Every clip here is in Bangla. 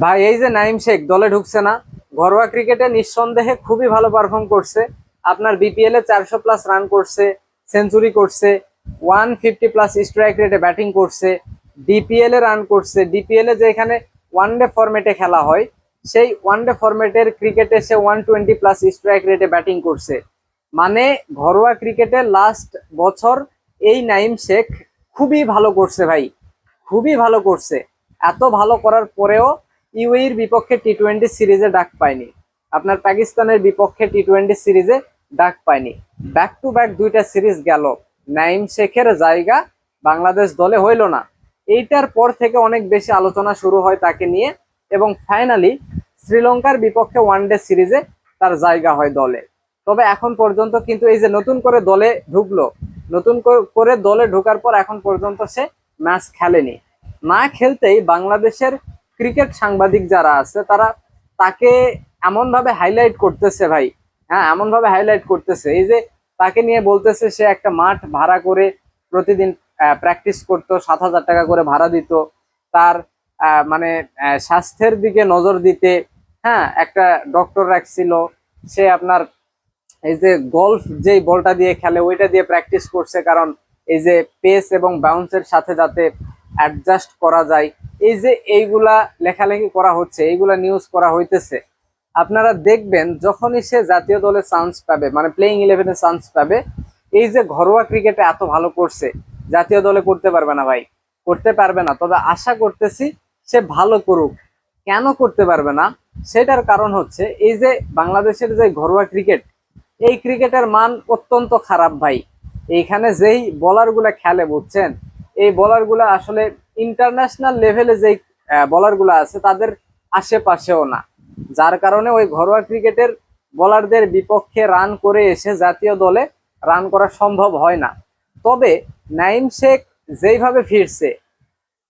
ভাই, এই যে নাইম শেখ, দলে ঢুকছে না। ঘরোয়া ক্রিকেটে নিঃসন্দেহে খুবই ভালো পারফর্ম করছে। আপনার বিপিএল এ চারশো প্লাস রান করছে সেঞ্চুরি করছে ওয়ান ফিফটি প্লাস স্ট্রাইক রেটে ব্যাটিং করছে ডিপিএল এ রান করছে। ডিপিএল এ যেখানে ওয়ান ডে ফরম্যাটে খেলা হয়, সেই ওয়ান ডে ফরম্যাটের ক্রিকেটে সে ওয়ান টোয়েন্টি প্লাস স্ট্রাইক রেটে ব্যাটিং করছে। মানে ঘরোয়া ক্রিকেটে লাস্ট বছর এই নাইম শেখ খুবই ভালো করছে ভাই। খুবই ভালো করছে। এত ভালো করার পরেও ইউএইর বিপক্ষে টি টোয়েন্টি সিরিজে ডাক পায়নি। আপনার পাকিস্তানের বিপক্ষে টি টোয়েন্টি সিরিজে ডাক পায়নি। ব্যাক টু ব্যাক দুইটা সিরিজ গেল। নাইম শেখের জায়গা বাংলাদেশ দলে হইল না। এইটার পর থেকে অনেক বেশি আলোচনা শুরু হয় তাকে নিয়ে এবং ফাইনালি শ্রীলঙ্কার বিপক্ষে ওয়ানডে সিরিজে তার জায়গা হয় দলে। তবে এখন পর্যন্ত কিন্তু এই যে নতুন করে দলে ঢুকলো, নতুন করে দলে ঢোকার পর এখন পর্যন্ত সে ম্যাচ খেলেনি। না খেলতেই বাংলাদেশের ক্রিকেট সাংবাদিক যারা আছে, তারা তাকে এমন ভাবে হাইলাইট করতেছে ভাই। হ্যাঁ এমন ভাবে হাইলাইট করতেছে। এই যে তাকে নিয়ে বলতেছে, সে একটা মাঠ ভাড়া করে প্রতিদিন প্র্যাকটিস করতো, সাত হাজার টাকা করে ভাড়া দিত। তার মানে স্বাস্থ্যের দিকে নজর দিতে হ্যাঁ একটা ডক্টর রাখছিল। সে আপনার এই যে গলফ যেই বলটা দিয়ে খেলে, ওইটা দিয়ে প্র্যাকটিস করছে। কারণ এই যে পেস এবং বাউন্সের সাথে যাতে অ্যাডজাস্ট করা যায়। এই যে এইগুলা লেখালেখি করা হচ্ছে, এইগুলা নিউজ করা হইতেছে, আপনারা দেখবেন যখনই সে জাতীয় দলে চান্স পাবে মানে প্লেইং ইলেভেনে চান্স পাবে, এই যে ঘরোয়া ক্রিকেটে এত ভালো করছে, জাতীয় দলে করতে পারবে না ভাই, করতে পারবে না। তবে আশা করতেছি সে ভালো করুক। কেন করতে পারবে না? সেটার কারণ হচ্ছে এই যে বাংলাদেশের যে ঘরোয়া ক্রিকেট এই ক্রিকেটের মান অত্যন্ত খারাপ ভাই। এইখানে যেই বলারগুলা খেলে, বুঝছেন? এই বলারগুলা আসলে ইন্টারন্যাশনাল লেভেলে যেই বলারগুলা আছে, তাদের আশেপাশেও না। যার কারণে ওই ঘরোয়া ক্রিকেটের বোলারদের বিপক্ষে রান করে এসে জাতীয় দলে রান করা সম্ভব হয় না। তবে নাইম শেখ যেইভাবে ফিরছে,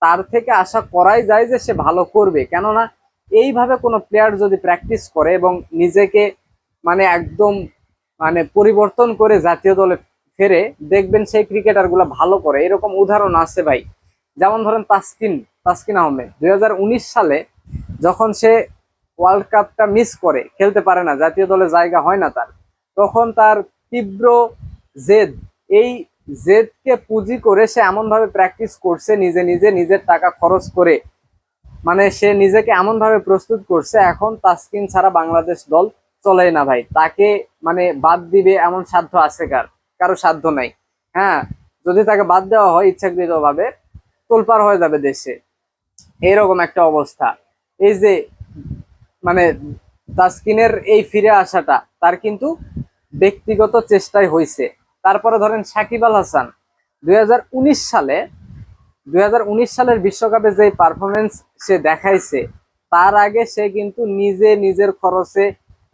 তার থেকে আশা করাই যায় যে সে ভালো করবে। কেননা এইভাবে কোনো প্লেয়ার যদি প্র্যাকটিস করে এবং নিজেকে মানে একদম মানে পরিবর্তন করে জাতীয় দলে ফেরে দেখবেন সেই ক্রিকেটারগুলা ভালো করে। এরকম উদাহরণ আছে ভাই। যেমন ধরেন তাসকিন তাসকিন আহমেদ। দু হাজার উনিশ সালে যখন সে ওয়ার্ল্ড কাপটা মিস করে, খেলতে পারে না, জাতীয় দলে জায়গা হয় না তার, তখন তার তীব্র জেদ। এই জেদকে পুঁজি করে সে এমন ভাবে প্র্যাকটিস করছে, নিজে নিজে নিজের টাকা খরচ করে। মানে সে নিজেকে এমন ভাবে প্রস্তুত করছে, এখন তাসকিন ছাড়া বাংলাদেশ দল চলে না ভাই। তাকে মানে বাদ দিবে এমন সাধ্য আছে কার? কারও সাধ্য নাই। হ্যাঁ যদি তাকে বাদ দেওয়া হয় ইচ্ছাকৃত ভাবে তোলপার হয়ে যাবে দেশে। এরকম একটা অবস্থা। এই যে মানে তাসকিনের এই ফিরে আসাটা, তার কিন্তু ব্যক্তিগত চেষ্টায় হয়েছে তারপরে ধরেন সাকিব আল হাসান, দুই হাজার উনিশ সালে, দুই হাজার উনিশ সালের বিশ্বকাপে যে পারফরমেন্স সে দেখাইছে, তার আগে সে কিন্তু নিজে নিজের খরচে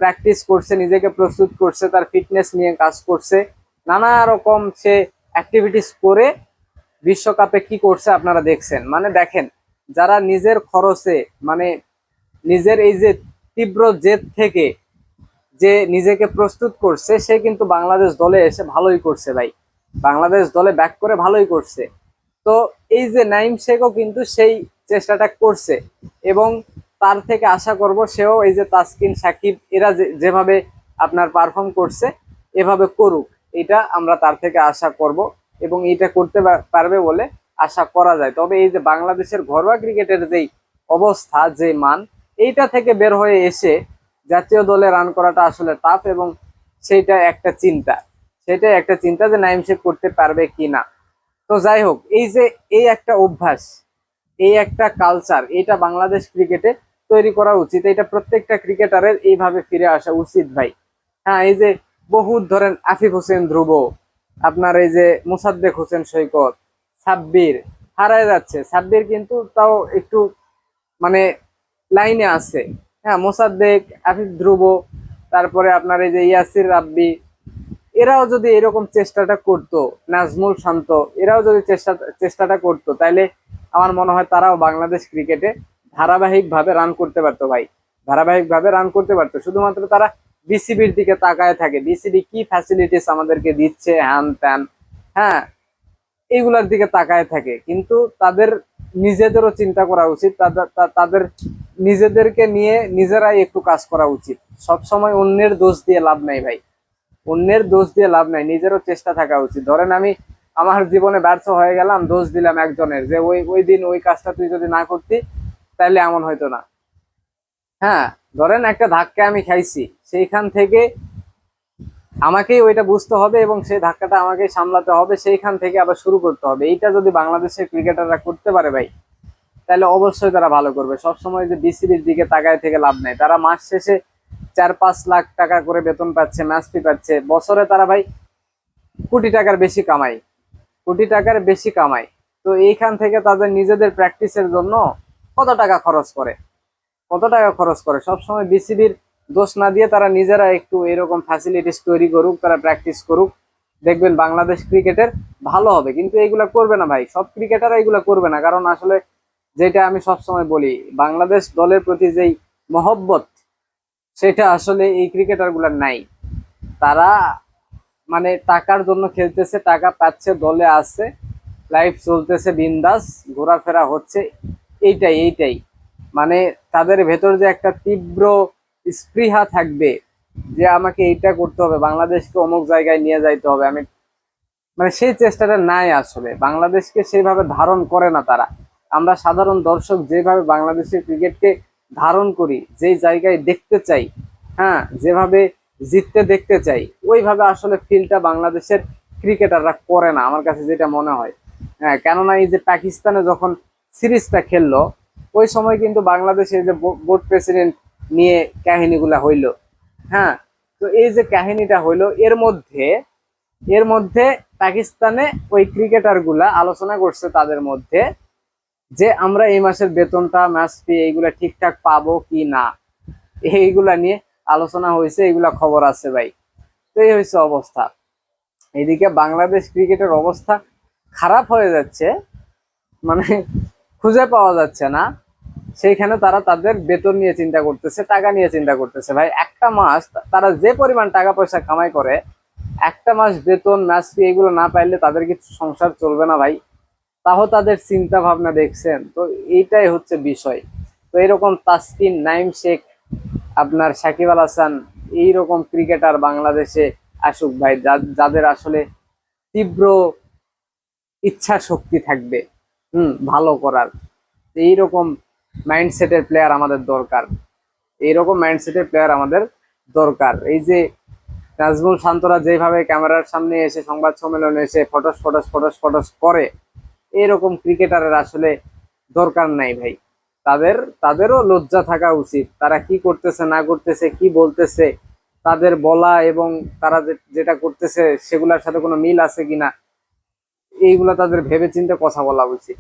প্র্যাকটিস করছে, নিজেকে প্রস্তুত করছে, তার ফিটনেস নিয়ে কাজ করছে। নানা রকম সে অ্যাক্টিভিটিস করে বিশ্বকাপে কি করছে আপনারা দেখছেন। মানে দেখেন, যারা নিজের খরচে মানে নিজের এই যে তীব্র জেদ থেকে যে নিজেকে প্রস্তুত করছে, সে কিন্তু বাংলাদেশ দলে এসে ভালোই করছে ভাই। বাংলাদেশ দলে ব্যাক করে ভালোই করছে। তো এই যে নাইম শেখও কিন্তু সেই চেষ্টাটা করছে এবং তার থেকে আশা করব সেও এই যে তাসকিন, সাকিব, এরা যেভাবে আপনার পারফর্ম করছে, এভাবে করুক। এটা আমরা তার থেকে আশা করব এবং এটা করতে পারবে বলে আশা করা যায়। তবে এই যে বাংলাদেশের ঘরোয়া ক্রিকেটের যেই অবস্থা, যে মান, এইটা থেকে বের হয়ে এসে জাতীয় দলে রান করাটা আসলে টাফ এবং সেইটা একটা চিন্তা। সেটা একটা চিন্তা যে নাইম শেখ করতে পারবে কি না। তো যাই হোক, এই যে এই একটা অভ্যাস, এই একটা কালচার এটা বাংলাদেশ ক্রিকেটে তৈরি করা উচিত। এটা প্রত্যেকটা ক্রিকেটারের এইভাবে ফিরে আসা উচিত ভাই। হ্যাঁ এই যে বহুত ধরেন আফিফ হোসেন ধ্রুব, আপনার এই যে মুসাদ্দেক হোসেন সৈকত, সাব্বির, হারায় যাচ্ছে। সাব্বির কিন্তু তাও একটু মানে লাইনে আছে। হ্যাঁ মোসাদ্দেক, আফিফ ধ্রুব, তারপরে আপনার এই যে ইয়াসির রাব্বি, এরাও যদি এরকম চেষ্টাটা করতো, নাজমুল শান্ত, এরাও যদি চেষ্টা, চেষ্টাটা করতো তাহলে আমার মনে হয় তারাও বাংলাদেশ ক্রিকেটে ধারাবাহিকভাবে রান করতে পারতো ভাই। ধারাবাহিকভাবে রান করতে পারতো। শুধুমাত্র তারা বিসিবির দিকে তাকায় থাকে। বিসিবি কি ফ্যাসিলিটিস আমাদেরকে দিচ্ছে, হ্যান ত্যান হ্যাঁ? এইগুলার দিকে তাকায় থাকে। কিন্তু তাদের নিজেদেরও চিন্তা করা উচিত। তাদের- নিজেদেরকে নিয়ে নিজেরাই একটু কাজ করা উচিত। সব সময় অন্যের দোষ দিয়ে লাভ নাই ভাই। অন্যের দোষ দিয়ে লাভ নাই। নিজেরও চেষ্টা থাকা উচিত। ধরেন আমি আমার জীবনে ব্যর্থ হয়ে গেলাম, দোষ দিলাম একজনের যে ওই ওই দিন ওই কাজটা তুই যদি না করতি তাহলে এমন হয়তো না। হ্যাঁ? ধরেন একটা ধাক্কা আমি খাইছি, সেইখান থেকে আমাকেই ওইটা বুঝতে হবে এবং সেই ধাক্কাটা আমাকে সামলাতে হবে, সেইখান থেকে আবার শুরু করতে হবে। এইটা যদি বাংলাদেশের ক্রিকেটাররা করতে পারে ভাই, তাহলে অবশ্যই তারা ভালো করবে। সবসময় যে বিসিবির দিকে তাকায় থেকে লাভ নাই। তারা মাস শেষে চার পাঁচ লাখ টাকা করে বেতন পাচ্ছে, ম্যাচ ফি পাচ্ছে। বছরে তারা ভাই কোটি টাকার বেশি কামায়। কোটি টাকার বেশি কামায়। তো এইখান থেকে তাদের নিজেদের প্র্যাকটিসের জন্য কত টাকা খরচ করে? কত টাকা খরচ করে? সবসময় বিসিবির দোষ না দিয়ে তারা নিজেরা একটু এরকম ফ্যাসিলিটিস তৈরি করুক, তারা প্র্যাকটিস করুক। দেখবেন বাংলাদেশ ক্রিকেটের ভালো হবে, কিন্তু এইগুলা করবে না ভাই। সব ক্রিকেটার এগুলা করবে না, কারণ আসলে যেটা আমি সবসময় বলি, বাংলাদেশ দলের প্রতি যেই মহব্বত, সেটা আসলে এই ক্রিকেটারগুলার নাই। তারা মানে টাকার জন্য খেলতেছে, টাকা পাচ্ছে, দলে আছে লাইফ চলতেছে, বিন্দাস, ঘোরাফেরা হচ্ছে, এইটাই এইটাই। মানে তাদের ভেতর যে একটা তীব্র স্পৃহা থাকবে যে আমাকে এইটা করতে হবে, বাংলাদেশকে অমুক জায়গায় নিয়ে যাইতে হবে, আমি মানে সেই চেষ্টাটা নাই আসলে। বাংলাদেশকে সেইভাবে ধারণ করে না তারা। আমরা সাধারণ দর্শক যেভাবে বাংলাদেশের ক্রিকেটকে ধারণ করি, যেই জায়গায় দেখতে চাই হ্যাঁ যেভাবে জিততে দেখতে চাই, ওইভাবে আসলে ফিলটা বাংলাদেশের ক্রিকেটাররা করে না, আমার কাছে যেটা মনে হয়। হ্যাঁ কেননা এই যে পাকিস্তানে যখন সিরিজটা খেললো ওই সময় কিন্তু বাংলাদেশের যে বোর্ড প্রেসিডেন্ট নিয়ে কাহিনীগুলা হইল। হ্যাঁ তো এই যে কাহিনীটা হইল, এর মধ্যে এর মধ্যে পাকিস্তানে ওই ক্রিকেটারগুলা আলোচনা করছে তাদের মধ্যে যে আমরা এই মাসের বেতনটা ম্যাচ ফি এইগুলা ঠিকঠাক পাবো কি না। এইগুলা নিয়ে আলোচনা হয়েছে, এইগুলা খবর আছে ভাই। তো এই হয়েছে অবস্থা। এদিকে বাংলাদেশ ক্রিকেটের অবস্থা খারাপ হয়ে যাচ্ছে। মানে খুঁজে পাওয়া যাচ্ছে না। সেইখানে তারা তাদের বেতন নিয়ে চিন্তা করতেছে, টাকা নিয়ে চিন্তা করতেছে। ভাই, একটা মাস তারা যে পরিমাণ টাকা পয়সা কামাই করে, একটা মাস বেতন, ম্যাচ ফি এগুলো না পাইলে তাদের কিছু সংসার চলবে না ভাই? তাও তাদের চিন্তা ভাবনা দেখছেন। তো এইটাই হচ্ছে বিষয়। তো এরকম তাসকিন, নাইম শেখ, আপনার সাকিব আল হাসান, এইরকম ক্রিকেটার বাংলাদেশে আসুক ভাই। যাদের আসলে তীব্র ইচ্ছা শক্তি থাকবে। হুম, ভালো করার। এইরকম মাইন্ডসেটের প্লেয়ার আমাদের দরকার। এইরকম মাইন্ডসেটের প্লেয়ার আমাদের দরকার। এই যে নাজমুল শান্তরা যেভাবে ক্যামেরার সামনে এসে, সংবাদ সম্মেলনে এসে, ফটোস ফটোস ফটোস ফটোস করে এরকম ক্রিকেটারের আসলে দরকার নাই ভাই। তাদের, তাদেরও লজ্জা থাকা উচিত। তারা কি করতেছে, না করতেছে, কি বলতেছে, তাদের বলা এবং তারা যেটা করতেছে, সেগুলোর সাথে কোনো মিল আছে কিনা এইগুলা তাদের ভেবে চিন্তে কথা বলা উচিত